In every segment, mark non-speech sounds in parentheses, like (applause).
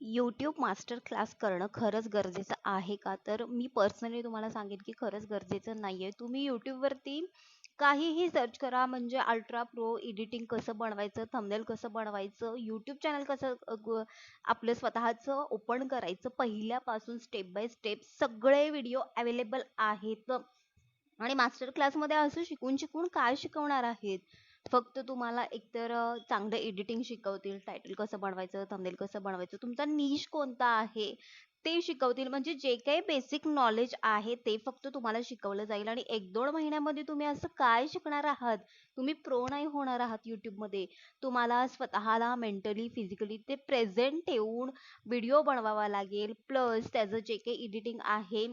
YouTube master class करणं खरंच गरजेचं आहे का? तर मी पर्सनली तुम्हाला सांगेन की खरंच गरजेचं नाहीये. तुम्ही यूट्यूबवरती काहीही सर्च करा म्हणजे अल्ट्रा प्रो एडिटिंग कसं बनवायचं, थंबनेल कसं बनवायचं, यूट्यूब चॅनल कसं आपलं स्वतःचं ओपन करायचं पहिल्यापासून स्टेप बाय स्टेप सगळे व्हिडिओ अवेलेबल आहेत. आणि मास्टर क्लासमध्ये असं शिकून शिकून काय शिकवणार आहेत? फक्त तुम्हाला एकतर चांगलं एडिटिंग शिकवतील, टायटल कसं बनवायचं, थंबनेल कसं बनवायचं, तुमचा निश कोणता आहे ते शिकवतील. म्हणजे जे काही बेसिक नॉलेज आहे ते फक्त तुम्हाला शिकवलं जाईल आणि 1-2 महिन्यामध्ये तुम्ही असं काय शिकणार आहात? तुम्ही प्रो नाही होणार आहात यूट्यूबमध्ये तुम्हाला स्वतःला मेंटली, फिजिकली ते प्रेझेंट ठेवून व्हिडिओ बनवावा लागेल. प्लस त्याचं जे काही एडिटिंग आहे,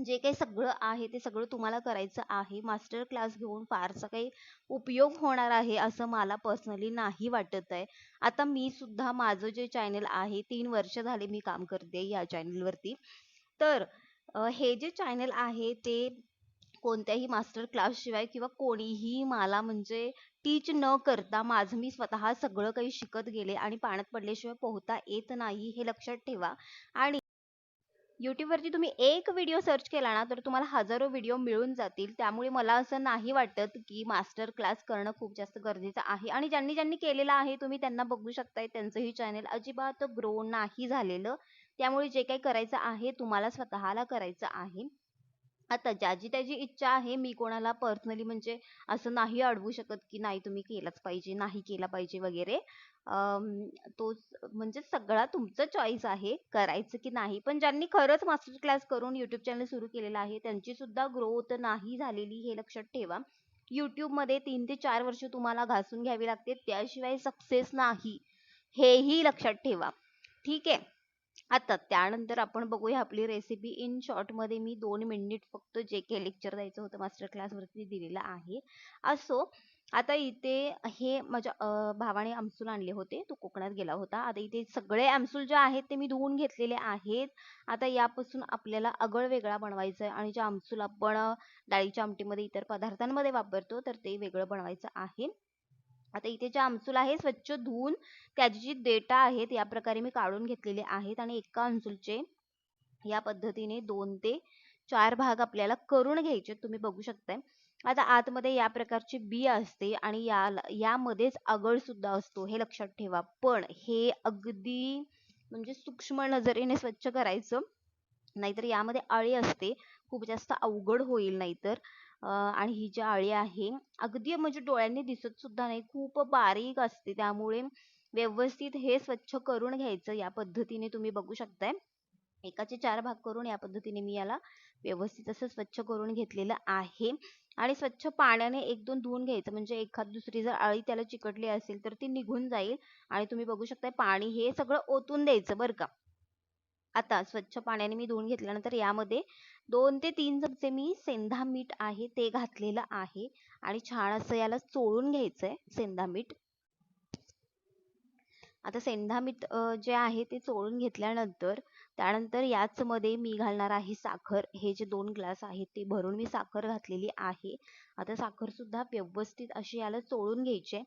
जे काही सगळं आहे ते सगळं तुम्हाला करायचं आहे. मास्टर क्लास घेऊन फारसा काही उपयोग होणार आहे असं मला पर्सनली नाही वाटत आहे. आता मी सुद्धा माझं जे चॅनल आहे तीन वर्ष झाले मी काम करते या चॅनलवरती. तर अ, हे जे चॅनल आहे ते कोणत्याही मास्टर क्लासशिवाय किंवा कोणीही मला म्हणजे टीच न करता माझं मी स्वतः सगळं काही शिकत गेले आणि पाण्यात पडल्याशिवाय पोहता येत नाही हे लक्षात ठेवा. आणि यूट्यूबवरती तुम्ही एक व्हिडिओ सर्च केला ना, तर तुम्हाला हजारो व्हिडिओ मिळून जातील. त्यामुळे मला असं नाही वाटत, की मास्टर क्लास करणं खूप जास्त गरजेचं आहे. आणि ज्यांनी ज्यांनी केलेलं आहे तुम्ही त्यांना बघू शकताय त्यांचंही चॅनल अजिबात ग्रो नाही झालेलं. त्यामुळे जे काही करायचं आहे तुम्हाला स्वतःला करायचं आहे. आता ज्याची त्याची इच्छा आहे. मी कोणाला पर्सनली म्हणजे असं नाही अडवू शकत, की नाही तुम्ही केलाच पाहिजे, नाही केला पाहिजे वगैरे. तो म्हणजे सगळा तुमचं चॉईस आहे करायचं की नाही. पण ज्यांनी खरंच मास्टर क्लास करून यूट्यूब चॅनल सुरू केलेलं आहे त्यांची सुद्धा ग्रोथ नाही झालेली हे लक्षात ठेवा. यूट्यूबमध्ये तीन ते चार वर्ष तुम्हाला घासून घ्यावी लागते त्याशिवाय सक्सेस नाही. हेही लक्षात ठेवा. ठीक आहे. आता त्यानंतर आपण बघूया आपली रेसिपी इन शॉर्टमध्ये मी दोन मिनिट फक्त जे काही लेक्चर द्यायचं होतं मास्टर क्लासवरती दिलेलं आहे. असो आता इथे हे माझ्या भावाने आमसूल आणले होते. तो कोकणात गेला होता. आता इथे सगळे आमसूल जे आहेत ते मी धुवून घेतलेले आहेत. आता यापासून आपल्याला अगळ वेगळा बनवायचा आहे आणि जे आमसूल आपण डाळीच्या आमटीमध्ये इतर पदार्थांमध्ये वापरतो तर ते वेगळं बनवायचं आहे. आता इथे जे आमसूल आहे स्वच्छ धुवून त्याची जी डेटा आहेत या प्रकारे मी काढून घेतलेले आहेत आणि एका आमसूलचे या पद्धतीने दोन ते चार भाग आपल्याला करून घ्यायचे तुम्ही बघू शकताय. आता आतमध्ये या प्रकारची बी असते आणि याला यामध्येच आगळ सुद्धा असतो हे लक्षात ठेवा. पण हे अगदी म्हणजे सूक्ष्म नजरेने स्वच्छ करायचं. नाहीतर यामध्ये अळी असते. खूप जास्त अवघड होईल नाहीतर. अ, आणि ही जी अळी आहे अगदी म्हणजे डोळ्यांनी दिसत सुद्धा नाही. खूप बारीक असते. त्यामुळे व्यवस्थित हे स्वच्छ करून घ्यायचं. या पद्धतीने तुम्ही बघू शकताय. एकाचे चार भाग करून या पद्धतीने मी याला व्यवस्थित असं स्वच्छ करून घेतलेलं आहे. आणि स्वच्छ पाण्याने 1-2 धुवून घ्यायचं म्हणजे एखाद दुसरी जर अळी त्याला चिकटली असेल तर ती निघून जाईल. आणि तुम्ही बघू शकताय पाणी हे सगळं ओतून द्यायचं बरं का. आता स्वच्छ पाण्याने मी धुवून घेतल्यानंतर यामध्ये दोन ते तीन चमचे मी सेंधा मीठ आहे ते घातलेलं आहे. आणि छान असं याला चोळून घ्यायचंय सेंधा मीठ. आता सेंधा मीठ जे आहे ते चोळून घेतल्यानंतर त्यानंतर याच मध्ये मी घालणार आहे साखर. हे जे दोन ग्लास आहेत ते भरून मी साखर घातलेली आहे. आता साखर सुद्धा व्यवस्थित अशी याला चोळून घ्यायची आहे.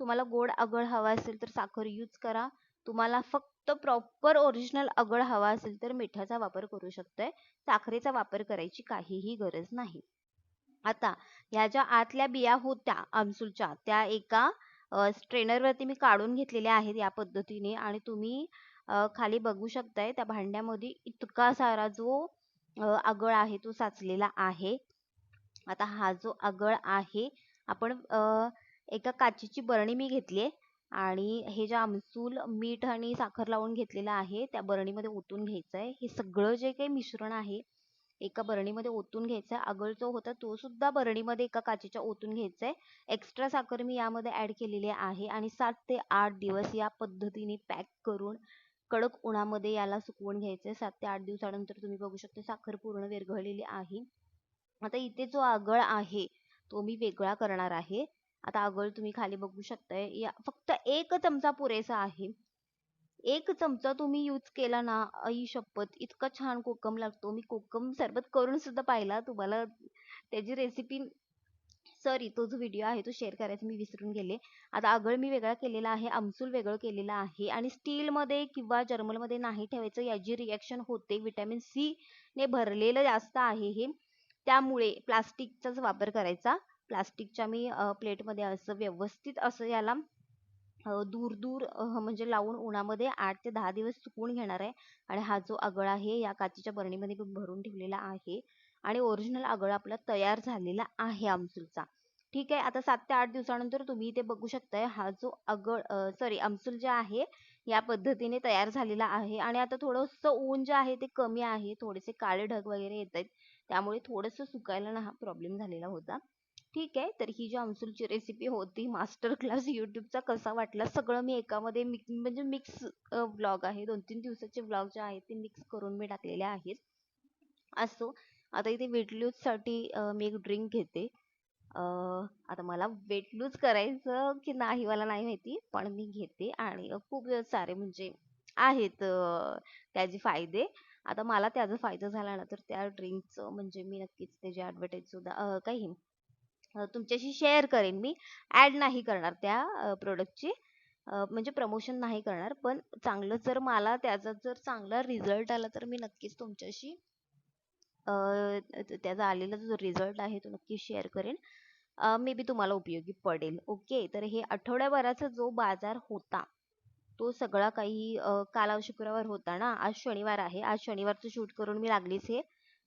तुम्हाला गोड आगळ हवा असेल तर साखर यूज करा. तुम्हाला फक्त प्रॉपर ओरिजिनल आगळ हवा असेल तर मिठाचा वापर करू शकतोय साखरेचा वापर करायची काहीही गरज नाही. आता ह्या ज्या आतल्या बिया होत्या आमसूलच्या त्या एका स्ट्रेनरवरती मी काढून घेतलेल्या आहेत या पद्धतीने आणि तुम्ही खाली बघू शकताय त्या भांड्यामध्ये इतका सारा जो आगळ आहे तो साचलेला आहे. आता हा जो आगळ आहे आपण एका काचेची बरणी मी घेतली आहे आणि हे जे आमसूल मीठ आणि साखर लावून घेतलेलं आहे त्या बरणीमध्ये ओतून घ्यायचं आहे. हे सगळं जे काही मिश्रण आहे एका बरणीमध्ये ओतून घ्यायचं आहे. आगळ जो होता तो सुद्धा बरणीमध्ये एका काचेच्या ओतून घ्यायचा आहे. एक्स्ट्रा साखर मी यामध्ये ॲड केलेली आहे आणि सात ते आठ दिवस या पद्धतीने पॅक करून कडक उन्हामध्ये याला सुकवून घ्यायचं आहे. सात ते आठ दिवसानंतर तुम्ही बघू शकता साखर पूर्ण विरघळलेली आहे. आता इथे जो आगळ आहे तो मी वेगळा करणार आहे. आता आगळ तुम्ही खाली बघू शकताय. या फक्त एक चमचा पुरेसा आहे. एक चमचा तुम्ही यूज केला ना, आई शपथ इतका छान कोकम लागतो. मी कोकम सरबत करून सुद्धा पाहिला. तुम्हाला त्याची रेसिपी सॉरी तो जो व्हिडिओ आहे तो शेअर करायचा मी विसरून गेले आता आगळ मी वेगळा केलेला आहे आमसूल वेगळं केलेलं आहे आणि स्टीलमध्ये किंवा जर्मलमध्ये नाही ठेवायचं याची रिॲक्शन होते विटॅमिन सी ने भरलेलं जास्त आहे हे त्यामुळे प्लास्टिकचाच वापर करायचा प्लास्टिकच्या मी प्लेटमध्ये असं व्यवस्थित असं याला दूर दूर म्हणजे लावून उन्हामध्ये आठ ते दहा दिवस सुकवून घेणार आहे. आणि हा जो आगळ आहे या काचेच्या बरणीमध्ये मी भरून ठेवलेला आहे. आणि ओरिजिनल आगळ आपला तयार झालेला आहे आमसूलचा. ठीक आहे आता सात ते आठ दिवसानंतर तुम्ही इथे बघू शकताय हा जो अगळ सॉरी आमसूल जे आहे या पद्धतीने तयार झालेला आहे. आणि आता थोडंसं ऊन जे आहे ते कमी आहे. थोडेसे काळे ढग वगैरे येत आहेत त्यामुळे थोडंसं सुकायला ना हा प्रॉब्लेम झालेला होता. ठीक आहे. तर ही जी आमसूलची रेसिपी होती मास्टर क्लास यूट्यूबचा कसा वाटला सगळं मी एकामध्ये मिक म्हणजे मिक्स व्लॉग आहे. दोन तीन दिवसाचे ब्लॉग जे आहेत ते मिक्स करून मी टाकलेले आहेत. असो आता इथे वेट लूजसाठी मी एक ड्रिंक घेते. आता मला वेट लूज करायचं की नाही मला नाही माहिती पण मी घेते आणि खूप सारे म्हणजे आहेत त्याचे फायदे. आता मला त्याचा फायदा झाला ना तर त्या ड्रिंकचं म्हणजे मी नक्कीच त्याची ॲडव्हर्टाईज सुद्धा काही तुमच्याशी शेअर करेन मी. ॲड नाही करणार त्या प्रोडक्टची म्हणजे प्रमोशन नाही करणार पण चांगलं जर मला त्याचा जर चांगला रिझल्ट आला तर मी नक्कीच तुमच्याशी त्याचा आलेला जो रिझल्ट आहे तो नक्की शेअर करेन. मे बी तुम्हाला उपयोगी पडेल. ओके तर हे आठवड्याभराचा जो बाजार होता तो सगळा काही काल शुक्रवार होता ना? आज शनिवार आहे. आज शनिवारचं शूट करून मी लागलीच हे.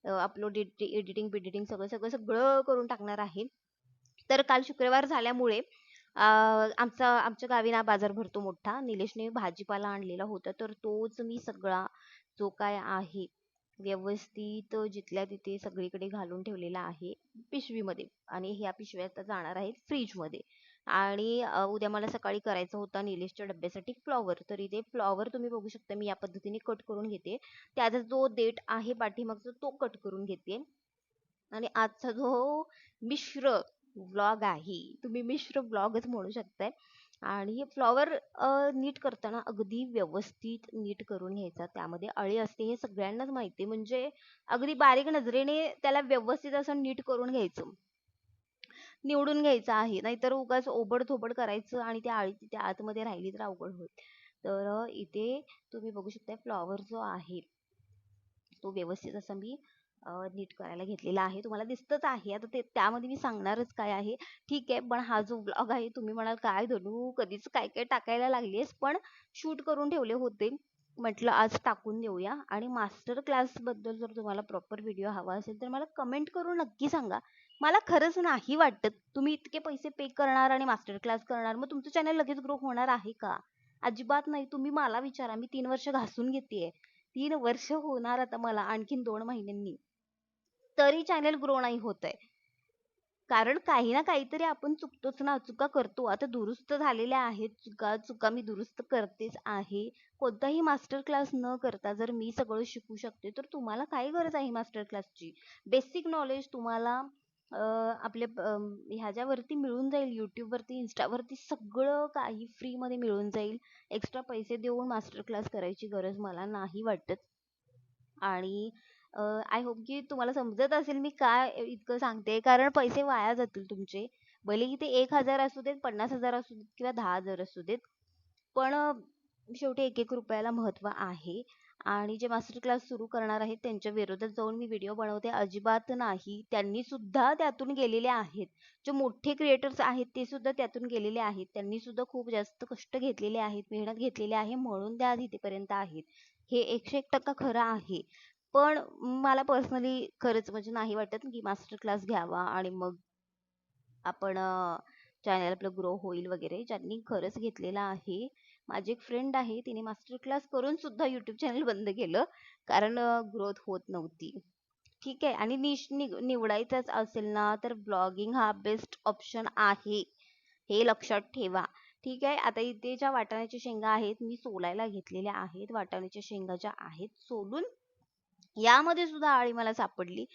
अपलोड एडिटिंग बिडिटिंग सगळं सगळं सगळं करून टाकणार आहे. तर काल शुक्रवार झाल्यामुळे आमचा आमच्या गावी ना बाजार भरतो मोठा. निलेशने भाजीपाला आणलेला होता. तर तोच मी सगळा जो काय आहे व्यवस्थित जिथल्या तिथे सगळीकडे घालून ठेवलेला आहे पिशवीमध्ये. आणि ह्या पिशव्या आता जाणार आहेत फ्रीजमध्ये. आणि उद्या मला सकाळी करायचा होता निलेशच्या डब्यासाठी फ्लॉवर. तर इथे फ्लॉवर तुम्ही बघू शकता मी या पद्धतीने कट करून घेते. त्याचा जो देठ आहे पाठीमागचा तो कट करून घेते. आणि आजचा जो मिश्र ब्लॉग आहे. तुम्ही मिश्र व्लॉगच म्हणू शकताय. आणि फ्लॉवर नीट करताना अगदी व्यवस्थित नीट करून घ्यायचा. त्यामध्ये अळी असते हे सगळ्यांनाच माहिती आहे. म्हणजे अगदी बारीक नजरेने त्याला व्यवस्थित असं नीट करून घ्यायचं. निवडून घ्यायचं आहे. नाहीतर उगाच ओबड थोबड करायचं आणि त्या अळी तिथे आतमध्ये राहिली तर अवघड होईल. तर इथे तुम्ही बघू शकता फ्लॉवर जो आहे तो व्यवस्थित असा मी नीट करायला घेतलेला आहे. तुम्हाला दिसतच आहे. आता ते त्यामध्ये मी सांगणारच काय आहे. ठीक आहे पण हा जो ब्लॉग आहे तुम्ही म्हणाल काय धनू कधीच काय काय टाकायला लागलीस पण शूट करून ठेवले होते. म्हटलं आज टाकून देऊया. आणि मास्टर क्लासबद्दल जर तुम्हाला प्रॉपर व्हिडिओ हवा असेल तर मला कमेंट करून नक्की सांगा. मला खरंच नाही वाटत. तुम्ही इतके पैसे पे करणार आणि मास्टर क्लास करणार मग तुमचं चॅनल लगेच ग्रो होणार आहे का? अजिबात नाही. तुम्ही मला विचारा. मी तीन वर्ष घासून घेतेय. तीन वर्ष होणार आता मला आणखीन दोन महिन्यांनी. तरी चॅनेल ग्रो नाही होत आहे कारण काही ना काहीतरी आपण चुकतोच ना चुका करतो. आता दुरुस्त झालेल्या आहेत चुका चुका मी दुरुस्त करतेच आहे. कोणताही मास्टर क्लास न करता जर मी सगळं शिकू शकते तर तुम्हाला काय गरज आहे मास्टर क्लासची बेसिक नॉलेज तुम्हाला अं, आपल्या अं, ह्याच्यावरती मिळून जाईल YouTube वरती Insta वरती सगळं काही फ्री मध्ये मिळून जाईल. एक्स्ट्रा पैसे देऊन मास्टर क्लास करायची गरज मला नाही वाटत. आणि आय होप की तुम्हाला समजत असेल मी काय इतकं सांगते. कारण पैसे वाया जातील तुमचे. भलेही ते एक हजार असू देत पन्नास हजार असू देत किंवा दहा हजार असू देत. पण शेवटी एक एक रुपयाला महत्त्व आहे. आणि जे मास्टर क्लास सुरू करणार आहेत त्यांच्या विरोधात जाऊन मी व्हिडिओ बनवते. अजिबात नाही. त्यांनी सुद्धा त्यातून गेलेले आहेत. जे मोठे क्रिएटर्स आहेत ते सुद्धा त्यातून गेलेले आहेत. त्यांनी सुद्धा खूप जास्त कष्ट घेतलेले आहेत मेहनत घेतलेली आहे म्हणून त्या आज इथेपर्यंत आहेत. हे एकशे एक टक्का खरं आहे. पण मला पर्सनली खरंच म्हणजे नाही वाटत की मास्टर क्लास घ्यावा आणि मग आपण चॅनल आपलं ग्रो होईल वगैरे. ज्यांनी खरंच घेतलेला आहे. माझी एक फ्रेंड आहे तिने मास्टर क्लास करून सुद्धा युट्यूब चॅनल (laughs) बंद केलं. कारण ग्रोथ होत नव्हती. ठीक आहे. आणि निश निग- निवडायचंच असेल ना तर ब्लॉगिंग हा बेस्ट ऑप्शन आहे. हे लक्षात ठेवा. ठीक आहे. आता इथे ज्या वाटाण्याच्या शेंगा आहेत मी सोलायला घेतलेल्या आहेत. वाटाण्याच्या शेंगा ज्या आहेत सोलून यामध्ये सुद्धा आळी मला सापडली.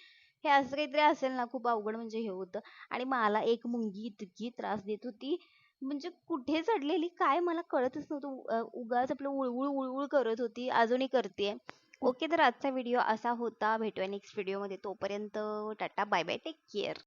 हे असं काहीतरी असेल ना खूप अवघड म्हणजे हे होतं. आणि मला एक मुंगी इतकी त्रास देत होती. म्हणजे कुठे चढलेली काय मला कळतच नव्हतं. उगाच आपलं उळउळ उळउळ करत होती. अजूनही करते. ओके तर आजचा व्हिडिओ असा होता. भेटूया नेक्स्ट व्हिडिओमध्ये तोपर्यंत tata bye bye take care